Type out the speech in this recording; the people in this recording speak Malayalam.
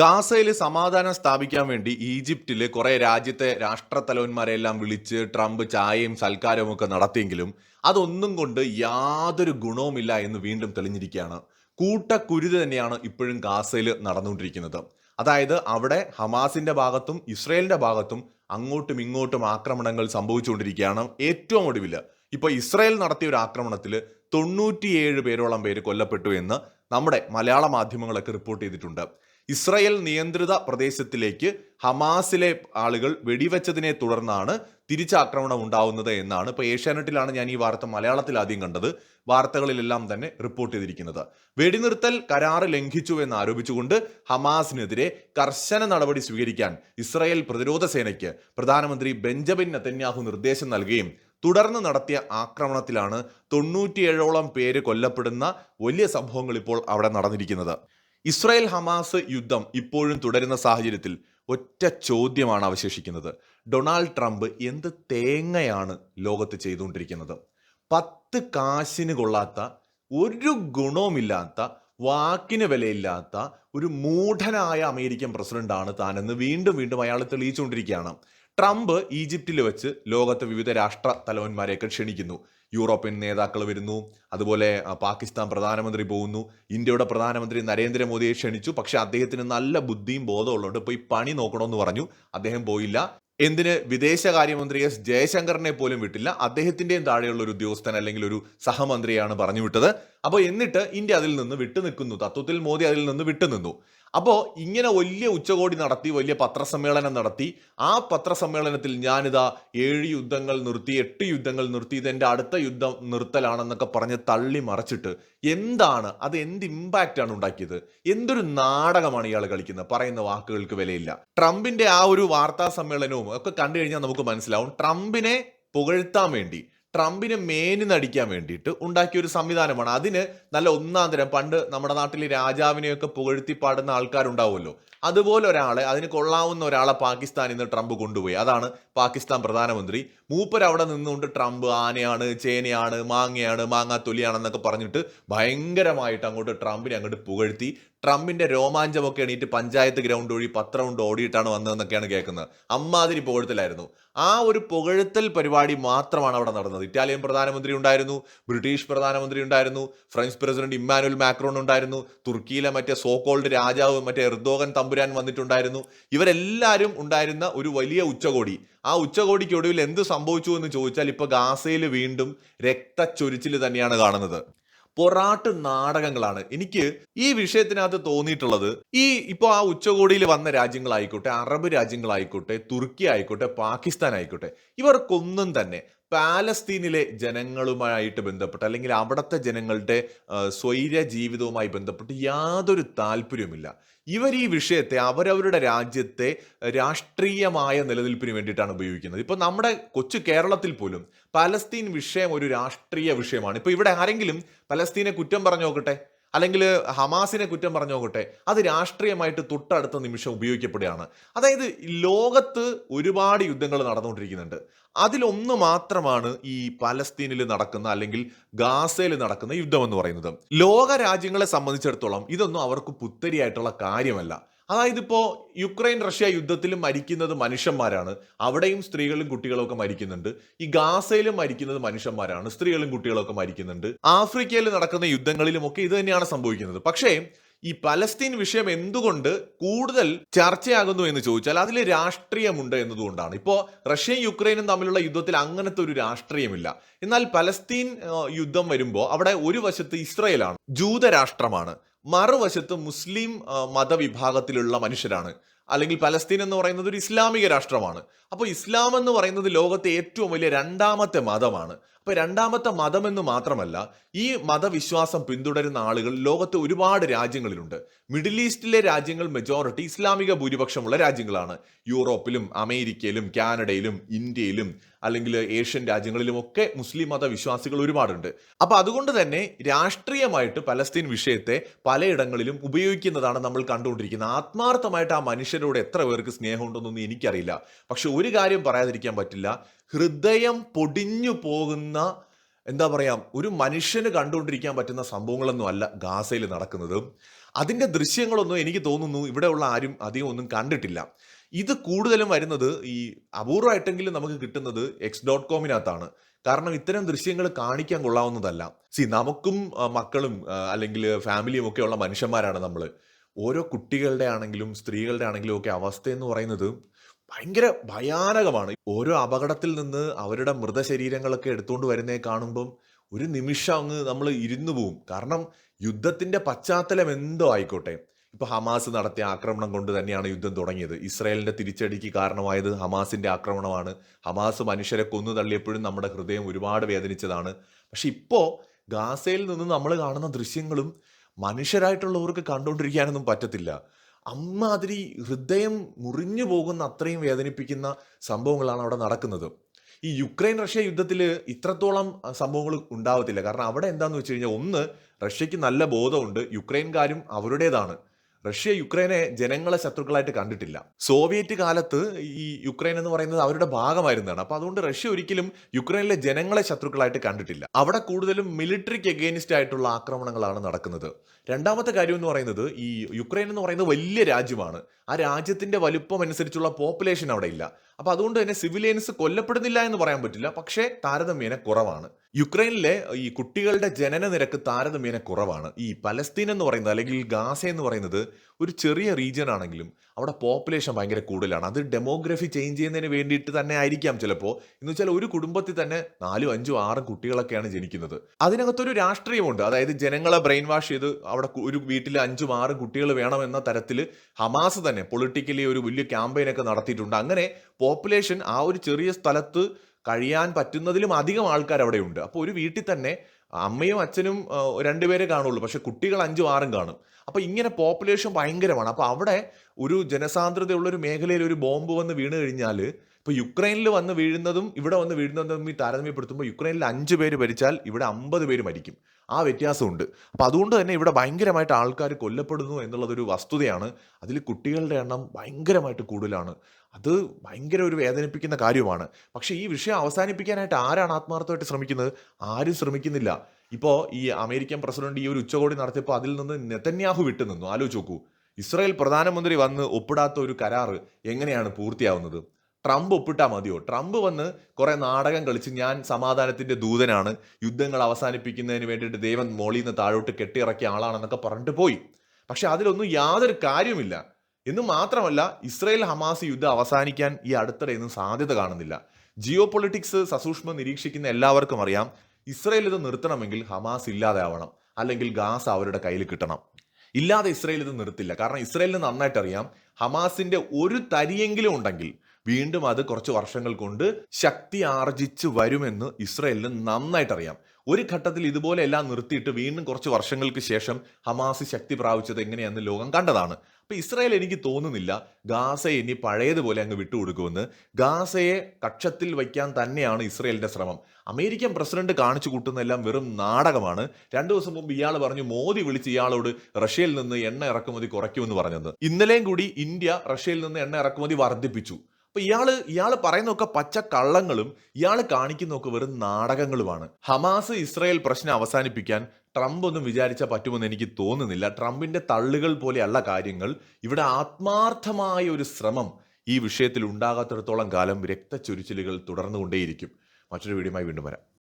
ഗാസയിൽ സമാധാനം സ്ഥാപിക്കാൻ വേണ്ടി ഈജിപ്തിൽ കുറെ രാജ്യത്തെ രാഷ്ട്രത്തലവന്മാരെല്ലാം വിളിച്ച് ട്രംപ് ചായയും സൽക്കാരവും ഒക്കെ നടത്തിയെങ്കിലും അതൊന്നും കൊണ്ട് യാതൊരു ഗുണവുമില്ല എന്ന് വീണ്ടും തെളിഞ്ഞിരിക്കുകയാണ്. കൂട്ടക്കുരുതി തന്നെയാണ് ഇപ്പോഴും ഗാസയിൽ നടന്നുകൊണ്ടിരിക്കുന്നത്. അതായത് അവിടെ ഹമാസിന്റെ ഭാഗത്തും ഇസ്രയേലിന്റെ ഭാഗത്തും അങ്ങോട്ടും ഇങ്ങോട്ടും ആക്രമണങ്ങൾ സംഭവിച്ചുകൊണ്ടിരിക്കുകയാണ് ഏറ്റവും ഒടുവിൽ ഇപ്പോൾ ഇസ്രയേൽ നടത്തിയ ഒരു ആക്രമണത്തിൽ തൊണ്ണൂറ്റിയേഴ് പേരോളം പേര് കൊല്ലപ്പെട്ടു എന്ന് നമ്മുടെ മലയാള മാധ്യമങ്ങളൊക്കെ റിപ്പോർട്ട് ചെയ്തിട്ടുണ്ട്. ഇസ്രായേൽ നിയന്ത്രിത പ്രദേശത്തിലേക്ക് ഹമാസിലെ ആളുകൾ വെടിവെച്ചതിനെ തുടർന്നാണ് തിരിച്ചാക്രമണം ഉണ്ടാവുന്നത് എന്നാണ് ഇപ്പോൾ ഏഷ്യാനെറ്റിലാണ് ഞാൻ ഈ വാർത്ത മലയാളത്തിൽ ആദ്യം കണ്ടത്. വാർത്തകളിലെല്ലാം തന്നെ റിപ്പോർട്ട് ചെയ്തിരിക്കുന്നത്. വെടിനിർത്തൽ കരാറ് ലംഘിച്ചു എന്ന് ആരോപിച്ചുകൊണ്ട് ഹമാസിനെതിരെ കർശന നടപടി സ്വീകരിക്കാൻ ഇസ്രായേൽ പ്രതിരോധ സേനയ്ക്ക് പ്രധാനമന്ത്രി ബെഞ്ചമിൻ നെതന്യാഹു നിർദ്ദേശം നൽകുകയും തുടർന്ന് നടത്തിയ ആക്രമണത്തിലാണ് തൊണ്ണൂറ്റിയേഴോളം പേര് കൊല്ലപ്പെടുന്ന വലിയ സംഭവങ്ങൾ ഇപ്പോൾ അവിടെ നടന്നിരിക്കുന്നത്. ഇസ്രായേൽ ഹമാസ് യുദ്ധം ഇപ്പോഴും തുടരുന്ന സാഹചര്യത്തിൽ ഒറ്റ ചോദ്യമാണ് അവശേഷിക്കുന്നത്. ഡൊണാൾഡ് ട്രംപ് എന്ത് തേങ്ങയാണ് ലോകത്ത് ചെയ്തുകൊണ്ടിരിക്കുന്നത്? പത്ത് കാശിന് കൊള്ളാത്ത ഒരു ഗുണവുമില്ലാത്ത വാക്കിന് വിലയില്ലാത്ത ഒരു മൂഢനായ അമേരിക്കൻ പ്രസിഡന്റാണ് താനെന്ന് വീണ്ടും വീണ്ടും അയാൾ തെളിയിച്ചുകൊണ്ടിരിക്കുകയാണ്. ട്രംപ് ഈജിപ്തിൽ വെച്ച് ലോകത്തെ വിവിധ രാഷ്ട്ര തലവന്മാരെയൊക്കെ ക്ഷണിക്കുന്നു. യൂറോപ്യൻ നേതാക്കൾ വരുന്നു. അതുപോലെ പാകിസ്ഥാൻ പ്രധാനമന്ത്രി പോകുന്നു. ഇന്ത്യയുടെ പ്രധാനമന്ത്രി നരേന്ദ്രമോദിയെ ക്ഷണിച്ചു. പക്ഷെ അദ്ദേഹത്തിന് നല്ല ബുദ്ധിയും ബോധമുള്ളതുകൊണ്ട് ഈ പണി നോക്കണമെന്ന് പറഞ്ഞു. അദ്ദേഹം പോയില്ല. എന്തിന്? വിദേശകാര്യമന്ത്രി എസ്. ജയശങ്കറിനെ പോലും വിട്ടില്ല. അദ്ദേഹത്തിന്റെയും താഴെയുള്ള ഒരു ഉദ്യോഗസ്ഥൻ അല്ലെങ്കിൽ ഒരു സഹമന്ത്രിയാണ് പറഞ്ഞു വിട്ടത്. അപ്പോൾ എന്നിട്ട് ഇന്ത്യ അതിൽ നിന്ന് വിട്ടുനിൽക്കുന്നു തത്വത്തിൽ മോദി അതിൽ നിന്ന് വിട്ടുനിന്നു അപ്പോൾ ഇങ്ങനെ വലിയ ഉച്ചകോടി നടത്തി വലിയ പത്രസമ്മേളനം നടത്തി. ആ പത്രസമ്മേളനത്തിൽ ഞാനിതാ ഏഴ് യുദ്ധങ്ങൾ നിർത്തി എട്ട് യുദ്ധങ്ങൾ നിർത്തി. ഇതെന്റെ അടുത്ത യുദ്ധം നിർത്തലാണെന്നൊക്കെ പറഞ്ഞ് തള്ളി മറച്ചിട്ട് എന്താണ് അത് എന്ത് ഇമ്പാക്റ്റ് ആണ് ഉണ്ടാക്കിയത്? എന്തൊരു നാടകമാണ് ഇയാൾ കളിക്കുന്നത്? പറയുന്ന വാക്കുകൾക്ക് വിലയില്ല. ട്രംപിന്റെ ആ ഒരു വാർത്താ സമ്മേളനവും ഒക്കെ കണ്ടു കഴിഞ്ഞാൽ നമുക്ക് മനസ്സിലാവും. ട്രംപിനെ പുകഴ്ത്താൻ വേണ്ടി ട്രംപിന് മേനിന്ന് അടിക്കാൻ വേണ്ടിയിട്ട് ഉണ്ടാക്കിയ ഒരു സംവിധാനമാണ്. അതിന് നല്ല ഒന്നാം തരം പണ്ട് നമ്മുടെ നാട്ടിൽ രാജാവിനെയൊക്കെ പുകഴ്ത്തി പാടുന്ന ആൾക്കാരുണ്ടാവുമല്ലോ. അതുപോലെ ഒരാളെ അതിന് കൊള്ളാവുന്ന ഒരാളെ പാകിസ്ഥാനിൽ നിന്ന് ട്രംപ് കൊണ്ടുപോയി. അതാണ് പാകിസ്ഥാൻ പ്രധാനമന്ത്രി. മൂപ്പർ അവിടെ നിന്നുകൊണ്ട് ട്രംപ് ആനയാണ് ചേനയാണ് മാങ്ങയാണ് മാങ്ങാത്തൊലിയാണെന്നൊക്കെ പറഞ്ഞിട്ട് ഭയങ്കരമായിട്ട് അങ്ങോട്ട് ട്രംപിനെ അങ്ങോട്ട് പുകഴ്ത്തി ട്രംപിന്റെ രോമാഞ്ചമൊക്കെ എണീറ്റ് പഞ്ചായത്ത് ഗ്രൗണ്ട് വഴി പത്ത് റൗണ്ട് ഓടിയിട്ടാണ് വന്നതെന്നൊക്കെയാണ് കേൾക്കുന്നത്. അമ്മാതിരി പുകഴ്ത്തലായിരുന്നു. ആ ഒരു പുകഴ്ത്തൽ പരിപാടി മാത്രമാണ് അവിടെ നടന്നത്. ഇറ്റാലിയൻ പ്രധാനമന്ത്രി ഉണ്ടായിരുന്നു ബ്രിട്ടീഷ് പ്രധാനമന്ത്രി ഉണ്ടായിരുന്നു ഫ്രഞ്ച് പ്രസിഡന്റ് ഇമ്മാനുവൽ മാക്രോൺ ഉണ്ടായിരുന്നു തുർക്കിയിലെ മറ്റേ സോക്കോൾഡ് രാജാവ് മറ്റേ എർദോഗൻ തമ്പുരാൻ വന്നിട്ടുണ്ടായിരുന്നു. ഇവരെല്ലാവരും ഉണ്ടായിരുന്ന ഒരു വലിയ ഉച്ചകോടി. ആ ഉച്ചകോടിക്ക് ഒടുവിൽ എന്ത് സംഭവിച്ചു എന്ന് ചോദിച്ചാൽ ഇപ്പൊ ഗാസയിൽ വീണ്ടും രക്തച്ചൊരിച്ചിൽ തന്നെയാണ് കാണുന്നത്. പൊറാട്ട് നാടകങ്ങളാണ്. എനിക്ക് ഈ വിഷയത്തിനകത്ത് തോന്നിയിട്ടുള്ളത് ഈ ഇപ്പോൾ ആ ഉച്ചകോടിയിൽ വന്ന രാജ്യങ്ങളായിക്കോട്ടെ അറബ് രാജ്യങ്ങളായിക്കോട്ടെ തുർക്കി ആയിക്കോട്ടെ പാകിസ്ഥാൻ ആയിക്കോട്ടെ ഇവർക്കൊന്നും തന്നെ പാലസ്തീനിലെ ജനങ്ങളുമായിട്ട് ബന്ധപ്പെട്ട് അല്ലെങ്കിൽ അവിടുത്തെ ജനങ്ങളുടെ സ്വൈര ജീവിതവുമായി ബന്ധപ്പെട്ട് യാതൊരു താല്പര്യവുമില്ല. ഇവർ ഈ വിഷയത്തെ അവരവരുടെ രാജ്യത്തെ രാഷ്ട്രീയമായ നിലനിൽപ്പിന് വേണ്ടിയിട്ടാണ് ഉപയോഗിക്കുന്നത്. ഇപ്പോൾ നമ്മുടെ കൊച്ചു കേരളത്തിൽ പോലും പലസ്തീൻ വിഷയം ഒരു രാഷ്ട്രീയ വിഷയമാണ്. ഇപ്പോൾ ഇവിടെ ആരെങ്കിലും പലസ്തീനെ കുറ്റം പറഞ്ഞു നോക്കട്ടെ? അല്ലെങ്കിൽ ഹമാസിനെ കുറ്റം പറഞ്ഞു നോക്കട്ടെ അത് രാഷ്ട്രീയമായിട്ട് തൊട്ടടുത്ത നിമിഷം ഉപയോഗിക്കപ്പെടുകയാണ്. അതായത് ലോകത്ത് ഒരുപാട് യുദ്ധങ്ങൾ നടന്നുകൊണ്ടിരിക്കുന്നുണ്ട്. അതിലൊന്ന് മാത്രമാണ് ഈ പലസ്തീനിൽ നടക്കുന്ന അല്ലെങ്കിൽ ഗാസയിൽ നടക്കുന്ന യുദ്ധം എന്ന് പറയുന്നത്. ലോക രാജ്യങ്ങളെ സംബന്ധിച്ചിടത്തോളം ഇതൊന്നും അവർക്ക് പുത്തരിയായിട്ടുള്ള കാര്യമല്ല. അതായത് ഇപ്പോൾ യുക്രൈൻ റഷ്യ യുദ്ധത്തിൽ മരിക്കുന്നത് മനുഷ്യന്മാരാണ്. അവിടെയും സ്ത്രീകളും കുട്ടികളും ഒക്കെ മരിക്കുന്നുണ്ട്. ഈ ഗാസയിലും മരിക്കുന്നത് മനുഷ്യന്മാരാണ്. സ്ത്രീകളും കുട്ടികളും ഒക്കെ മരിക്കുന്നുണ്ട്. ആഫ്രിക്കയിൽ നടക്കുന്ന യുദ്ധങ്ങളിലും ഒക്കെ ഇത് തന്നെയാണ് സംഭവിക്കുന്നത്. പക്ഷേ ഈ പലസ്തീൻ വിഷയം എന്തുകൊണ്ട് കൂടുതൽ ചർച്ചയാകുന്നു എന്ന് ചോദിച്ചാൽ അതിൽ രാഷ്ട്രീയമുണ്ട് എന്നതുകൊണ്ടാണ്. ഇപ്പോൾ റഷ്യയും യുക്രൈനും തമ്മിലുള്ള യുദ്ധത്തിൽ അങ്ങനത്തെ ഒരു രാഷ്ട്രീയമില്ല. എന്നാൽ പലസ്തീൻ യുദ്ധം വരുമ്പോൾ അവിടെ ഒരു വശത്ത് ഇസ്രയേലാണ്. ജൂതരാഷ്ട്രമാണ്. മറുവശത്ത് മുസ്ലിം മതവിഭാഗത്തിലുള്ള മനുഷ്യരാണ്. അല്ലെങ്കിൽ പലസ്തീൻ എന്ന് പറയുന്നത് ഒരു ഇസ്ലാമിക രാഷ്ട്രമാണ്. അപ്പോൾ ഇസ്ലാം എന്ന് പറയുന്നത് ലോകത്തെ ഏറ്റവും വലിയ രണ്ടാമത്തെ മതമാണ്. അപ്പൊ രണ്ടാമത്തെ മതം എന്ന് മാത്രമല്ല ഈ മതവിശ്വാസം പിന്തുടരുന്ന ആളുകൾ ലോകത്തെ ഒരുപാട് രാജ്യങ്ങളിലുണ്ട്. മിഡിൽ ഈസ്റ്റിലെ രാജ്യങ്ങൾ മെജോറിറ്റി ഇസ്ലാമിക ഭൂരിപക്ഷമുള്ള രാജ്യങ്ങളാണ്. യൂറോപ്പിലും അമേരിക്കയിലും കാനഡയിലും ഇന്ത്യയിലും അല്ലെങ്കിൽ ഏഷ്യൻ രാജ്യങ്ങളിലും ഒക്കെ മുസ്ലിം മതവിശ്വാസികൾ ഒരുപാടുണ്ട്. അപ്പൊ അതുകൊണ്ട് തന്നെ രാഷ്ട്രീയമായിട്ട് പലസ്തീൻ വിഷയത്തെ പലയിടങ്ങളിലും ഉപയോഗിക്കുന്നതാണ് നമ്മൾ കണ്ടുകൊണ്ടിരിക്കുന്നത്. ആത്മാർത്ഥമായിട്ട് ആ മനുഷ്യരോട് എത്ര പേർക്ക് സ്നേഹമുണ്ടെന്നൊന്നും എനിക്കറിയില്ല. പക്ഷെ ഒരു കാര്യം പറയാതിരിക്കാൻ പറ്റില്ല. ഹൃദയം പൊടിഞ്ഞു പോകുന്ന എന്താ പറയാ ഒരു മനുഷ്യന് കണ്ടുകൊണ്ടിരിക്കാൻ പറ്റുന്ന സംഭവങ്ങളൊന്നും അല്ല ഗാസയിൽ നടക്കുന്നത്. അതിന്റെ ദൃശ്യങ്ങളൊന്നും എനിക്ക് തോന്നുന്നു ഇവിടെയുള്ള ആരും അധികം ഒന്നും കണ്ടിട്ടില്ല. ഇത് കൂടുതലും വരുന്നത് ഈ അപൂർവമായിട്ടെങ്കിലും നമുക്ക് കിട്ടുന്നത് എക്സ് ഡോട്ട് കോമിനകത്താണ് കാരണം ഇത്തരം ദൃശ്യങ്ങൾ കാണിക്കാൻ കൊള്ളാവുന്നതല്ല. സി നമുക്കും മക്കളും അല്ലെങ്കിൽ ഫാമിലിയും ഒക്കെയുള്ള മനുഷ്യന്മാരാണ് നമ്മൾ ഓരോ കുട്ടികളുടെ ആണെങ്കിലും സ്ത്രീകളുടെ ആണെങ്കിലും ഒക്കെ അവസ്ഥ എന്ന് പറയുന്നത് ഭയങ്കര ഭയാനകമാണ്. ഓരോ അപകടത്തിൽ നിന്ന് അവരുടെ മൃതശരീരങ്ങളൊക്കെ എടുത്തുകൊണ്ട് വരുന്നേ കാണുമ്പം ഒരു നിമിഷം അങ്ങ് നമ്മൾ ഇരുന്നു പോവും. കാരണം യുദ്ധത്തിന്റെ പശ്ചാത്തലം എന്തോ ആയിക്കോട്ടെ. ഇപ്പൊ ഹമാസ് നടത്തിയ ആക്രമണം കൊണ്ട് തന്നെയാണ് യുദ്ധം തുടങ്ങിയത്. ഇസ്രായേലിന്റെ തിരിച്ചടിക്ക് കാരണമായത് ഹമാസിന്റെ ആക്രമണമാണ്. ഹമാസ് മനുഷ്യരെ കൊന്നു തള്ളിയപ്പോഴും നമ്മുടെ ഹൃദയം ഒരുപാട് വേദനിച്ചതാണ്. പക്ഷെ ഇപ്പോ ഗാസയിൽ നിന്ന് നമ്മൾ കാണുന്ന ദൃശ്യങ്ങളും മനുഷ്യരായിട്ടുള്ളവർക്ക് കണ്ടുകൊണ്ടിരിക്കാനൊന്നും പറ്റത്തില്ല. അമ്മാതിരി ഹൃദയം മുറിഞ്ഞു പോകുന്ന അത്രയും വേദനിപ്പിക്കുന്ന സംഭവങ്ങളാണ് അവിടെ നടക്കുന്നത്. ഈ യുക്രൈൻ റഷ്യ യുദ്ധത്തിൽ ഇത്രത്തോളം സംഭവങ്ങൾ ഉണ്ടാവത്തില്ല. കാരണം അവിടെ എന്താണെന്ന് വെച്ച് കഴിഞ്ഞാൽ ഒന്ന് റഷ്യക്ക് നല്ല ബോധമുണ്ട്. യുക്രൈൻകാരും അവരുടേതാണ്. റഷ്യ യുക്രൈനെ ജനങ്ങളെ ശത്രുക്കളായിട്ട് കണ്ടിട്ടില്ല. സോവിയറ്റ് കാലത്ത് ഈ യുക്രൈൻ എന്ന് പറയുന്നത് അവരുടെ ഭാഗമായിരുന്നതാണ്. അപ്പൊ അതുകൊണ്ട് റഷ്യ ഒരിക്കലും യുക്രൈനിലെ ജനങ്ങളെ ശത്രുക്കളായിട്ട് കണ്ടിട്ടില്ല. അവിടെ കൂടുതലും മിലിറ്ററിക്ക് എഗെയിൻസ്റ്റ് ആയിട്ടുള്ള ആക്രമണങ്ങളാണ് നടക്കുന്നത്. രണ്ടാമത്തെ കാര്യം എന്ന് പറയുന്നത് ഈ യുക്രൈൻ എന്ന് പറയുന്നത് വലിയ രാജ്യമാണ്. ആ രാജ്യത്തിന്റെ വലുപ്പം അനുസരിച്ചുള്ള പോപ്പുലേഷൻ അവിടെ ഇല്ല. അപ്പൊ അതുകൊണ്ട് തന്നെ സിവിലിയൻസ് കൊല്ലപ്പെടുന്നില്ല എന്ന് പറയാൻ പറ്റില്ല. പക്ഷേ താരതമ്യേന കുറവാണ്. യുക്രൈനിലെ ഈ കുട്ടികളുടെ ജനന നിരക്ക് താരതമ്യേന കുറവാണ്. ഈ പലസ്തീൻ എന്ന് പറയുന്നത് അല്ലെങ്കിൽ ഗാസ എന്ന് പറയുന്നത് ഒരു ചെറിയ റീജിയൻ ആണെങ്കിലും അവിടെ പോപ്പുലേഷൻ ഭയങ്കര കൂടുതലാണ്. അത് ഡെമോഗ്രഫി ചേഞ്ച് ചെയ്യുന്നതിന് വേണ്ടിയിട്ട് തന്നെ ആയിരിക്കാം ചിലപ്പോൾ എന്ന് വെച്ചാൽ ഒരു കുടുംബത്തിൽ തന്നെ നാലും അഞ്ചും ആറും കുട്ടികളൊക്കെയാണ് ജനിക്കുന്നത്. അതിനകത്തൊരു രാഷ്ട്രീയമുണ്ട്. അതായത് ജനങ്ങളെ ബ്രെയിൻ വാഷ് ചെയ്ത് അവിടെ ഒരു വീട്ടിൽ അഞ്ചും ആറും കുട്ടികൾ വേണമെന്ന തരത്തിൽ ഹമാസ് തന്നെ പൊളിറ്റിക്കലി ഒരു വലിയ ക്യാമ്പയിനൊക്കെ നടത്തിയിട്ടുണ്ട്. അങ്ങനെ പോപ്പുലേഷൻ ആ ഒരു ചെറിയ സ്ഥലത്ത് കഴിയാൻ പറ്റുന്നതിലും അധികം ആൾക്കാർ അവിടെ ഉണ്ട് അപ്പോൾ ഒരു വീട്ടിൽ തന്നെ അമ്മയും അച്ഛനും രണ്ടുപേരെ കാണുള്ളൂ. പക്ഷെ കുട്ടികൾ അഞ്ചും ആറും കാണും. അപ്പൊ ഇങ്ങനെ പോപ്പുലേഷൻ ഭയങ്കരമാണ്. അപ്പോൾ അവിടെ ഒരു ജനസാന്ദ്രതയുള്ള ഒരു മേഖലയിൽ ഒരു ബോംബ് വന്ന് വീണ് കഴിഞ്ഞാൽ ഇപ്പൊ യുക്രൈനിൽ വന്ന് വീഴുന്നതും ഇവിടെ വന്ന് വീഴുന്നതും തമ്മിൽ താരതമ്യപ്പെടുത്തുമ്പോൾ യുക്രൈനിൽ അഞ്ച് പേര് മരിച്ചാൽ ഇവിടെ അമ്പത് പേര് മരിക്കും. ആ വ്യത്യാസമുണ്ട്. അപ്പോൾ അതുകൊണ്ട് തന്നെ ഇവിടെ ഭയങ്കരമായിട്ട് ആൾക്കാർ കൊല്ലപ്പെടുന്നു എന്നുള്ളതൊരു വസ്തുതയാണ്. അതിൽ കുട്ടികളുടെ എണ്ണം ഭയങ്കരമായിട്ട് കൂടുതലാണ്. അത് ഭയങ്കര ഒരു വേദനിപ്പിക്കുന്ന കാര്യമാണ്. പക്ഷേ ഈ വിഷയം അവസാനിപ്പിക്കാനായിട്ട് ആരാണ് ആത്മാർത്ഥമായിട്ട് ശ്രമിക്കുന്നത്? ആരും ശ്രമിക്കുന്നില്ല. ഇപ്പോൾ ഈ അമേരിക്കൻ പ്രസിഡന്റ് ഈ ഒരു ഉച്ചകോടി നടത്തിയപ്പോൾ അതിൽ നിന്ന് നെതന്യാഹു വിട്ടു നിന്നു. ആലോചിച്ച് നോക്കൂ. ഇസ്രായേൽ പ്രധാനമന്ത്രി വന്ന് ഒപ്പിടാത്ത ഒരു കരാറ് എങ്ങനെയാണ് പൂർത്തിയാവുന്നത്? ട്രംപ് ഒപ്പിട്ടാൽ മതിയോ? ട്രംപ് വന്ന് കുറേ നാടകം കളിച്ച് ഞാൻ സമാധാനത്തിന്റെ ദൂതനാണ്. യുദ്ധങ്ങൾ അവസാനിപ്പിക്കുന്നതിന് വേണ്ടിയിട്ട് ദൈവം മോളിൽ നിന്ന് താഴോട്ട് കെട്ടിയിറക്കിയ ആളാണെന്നൊക്കെ പറഞ്ഞിട്ട് പോയി. പക്ഷെ അതിലൊന്നും യാതൊരു കാര്യമില്ല എന്ന് മാത്രമല്ല ഇസ്രയേൽ ഹമാസ് യുദ്ധം അവസാനിക്കാൻ ഈ അടുത്തിടെയൊന്നും സാധ്യത കാണുന്നില്ല. ജിയോ പൊളിറ്റിക്സ് സസൂക്ഷ്മം നിരീക്ഷിക്കുന്ന എല്ലാവർക്കും അറിയാം ഇസ്രയേൽ ഇത് നിർത്തണമെങ്കിൽ ഹമാസ് ഇല്ലാതാവണം അല്ലെങ്കിൽ ഗാസ് അവരുടെ കയ്യിൽ കിട്ടണം. ഇല്ലാതെ ഇസ്രയേൽ ഇത് നിർത്തില്ല. കാരണം ഇസ്രയേലിന് നന്നായിട്ട് അറിയാം ഹമാസിന്റെ ഒരു തരിയെങ്കിലും ഉണ്ടെങ്കിൽ വീണ്ടും അത് കുറച്ച് വർഷങ്ങൾ കൊണ്ട് ശക്തി ആർജിച്ച് വരുമെന്ന് ഇസ്രയേലിന് നന്നായിട്ട് അറിയാം ഒരു ഘട്ടത്തിൽ ഇതുപോലെ എല്ലാം നിർത്തിയിട്ട് വീണ്ടും കുറച്ച് വർഷങ്ങൾക്ക് ശേഷം ഹമാസ് ശക്തി പ്രാപിച്ചത് എങ്ങനെയാണെന്ന് ലോകം കണ്ടതാണ്. അപ്പൊ ഇസ്രായേൽ എനിക്ക് തോന്നുന്നില്ല ഗാസയെ ഇനി പഴയതുപോലെ അങ്ങ് വിട്ടുകൊടുക്കുമെന്ന്. ഗാസയെ കക്ഷത്തിൽ വയ്ക്കാൻ തന്നെയാണ് ഇസ്രായേലിന്റെ ശ്രമം. അമേരിക്കൻ പ്രസിഡന്റ് കാണിച്ചു കൂട്ടുന്നതെല്ലാം വെറും നാടകമാണ്. രണ്ടു ദിവസം മുമ്പ് ഇയാൾ പറഞ്ഞു മോദി വിളിച്ച് ഇയാളോട് റഷ്യയിൽ നിന്ന് എണ്ണ ഇറക്കുമതി കുറയ്ക്കുമെന്ന് പറഞ്ഞത് ഇന്നലെയും കൂടി ഇന്ത്യ റഷ്യയിൽ നിന്ന് എണ്ണ ഇറക്കുമതി വർദ്ധിപ്പിച്ചു. അപ്പൊ ഇയാൾ ഇയാൾ പറയുന്നൊക്കെ പച്ച കള്ളങ്ങളും ഇയാൾ കാണിക്കുന്നൊക്കെ വെറും നാടകങ്ങളുമാണ്. ഹമാസ് ഇസ്രായേൽ പ്രശ്നം അവസാനിപ്പിക്കാൻ ട്രംപ് ഒന്നും വിചാരിച്ചാൽ പറ്റുമെന്ന് എനിക്ക് തോന്നുന്നില്ല. ട്രംപിന്റെ തള്ളുകൾ പോലെയുള്ള കാര്യങ്ങൾ. ഇവിടെ ആത്മാർത്ഥമായ ഒരു ശ്രമം ഈ വിഷയത്തിൽ ഉണ്ടാകാത്തിടത്തോളം കാലം രക്തച്ചൊരിച്ചിലുകൾ തുടർന്നുകൊണ്ടേയിരിക്കും. മറ്റൊരു വീഡിയോയുമായി വീണ്ടും വരാം.